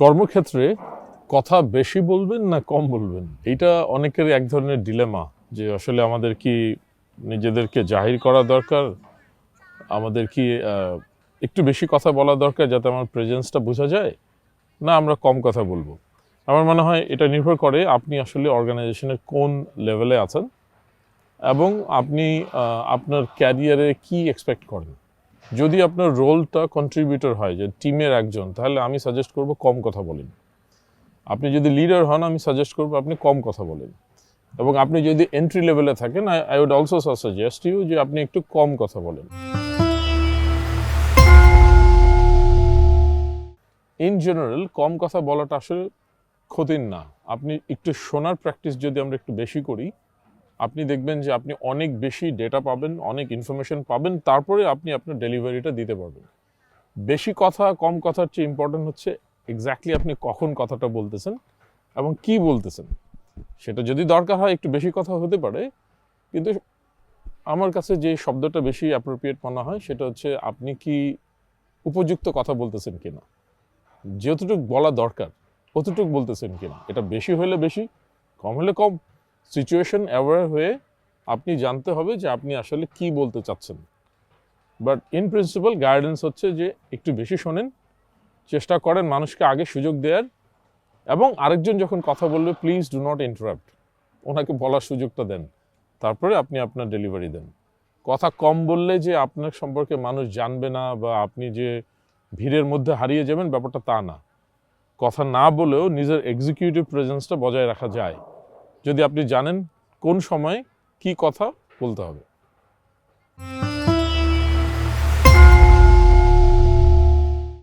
কর্মক্ষেত্রে কথা বেশি বলবেন না কম বলবেন? এটা অনেকের এক ধরনের ডিলেমা যে আসলে আমাদের কি নিজেদেরকে জাহির করা দরকার? আমাদের কি একটু বেশি কথা বলা দরকার যাতে আমার প্রেজেন্সটা বোঝা যায়? না, আমরা কম কথা বলব। আমার মনে হয় এটা নির্ভর করে আপনি আসলে অর্গানাইজেশনের কোন লেভেলে আছেন এবং আপনি আপনার ক্যারিয়ারে কি এক্সপেক্ট করেন। যদি আপনার রোলটা কন্ট্রিবিউটর হয়, যে টিমের একজন, তাহলে আমি সাজেস্ট করব কম কথা বলেন। আপনি যদি লিডার হন, আমি সাজেস্ট করব আপনি কম কথা বলেন। এবং আপনি যদি এন্ট্রি লেভেলে থাকেন I would also suggest you যে আপনি একটু কম কথা বলেন। ইন জেনারেল কম কথা বলাটা আসলে ক্ষতির না। আপনি একটু শোনার প্র্যাকটিস যদি আমরা একটু বেশি করি আপনি দেখবেন যে আপনি অনেক বেশি ডেটা পাবেন, অনেক ইনফরমেশন পাবেন, তারপরে আপনি আপনার ডেলিভারিটা দিতে পারবেন। বেশি কথা, কম কথার চেয়ে ইম্পর্টেন্ট হচ্ছে এক্স্যাক্টলি আপনি কখন কথাটা বলতেছেন এবং কি বলতেছেন। সেটা যদি দরকার হয় একটু বেশি কথা হতে পারে, কিন্তু আমার কাছে যে শব্দটা বেশি অ্যাপ্রোপ্রিয়েট মনে হয় সেটা হচ্ছে আপনি কি উপযুক্ত কথা বলতেছেন কিনা। যতটুকু বলা দরকার, অতটুকু বলতেছেন কিনা। এটা বেশি হলে বেশি, কম হলে কম সিচুয়েশন অ্যাওয়ার হয়ে আপনি জানতে হবে যে আপনি আসলে কি বলতে চাচ্ছেন। বাট ইন প্রিন্সিপাল গাইডেন্স হচ্ছে যে একটু বেশি শোনেন, চেষ্টা করেন মানুষকে আগে সুযোগ দেওয়ার, এবং আরেকজন যখন কথা বলবে প্লিজ ডু নট ইন্টারাপ্ট ওনাকে বলার সুযোগটা দেন। তারপরে আপনি আপনার ডেলিভারি দেন। কথা কম বললে যে আপনার সম্পর্কে মানুষ জানবে না, বা আপনি যে ভিড়ের মধ্যে হারিয়ে যাবেন, ব্যাপারটা তা না। কথা না বলেও নিজের এক্সিকিউটিভ প্রেজেন্সটা বজায় রাখা যায়। যদি আপনি জানেন কোন সময় কি কথা বলতে হবে।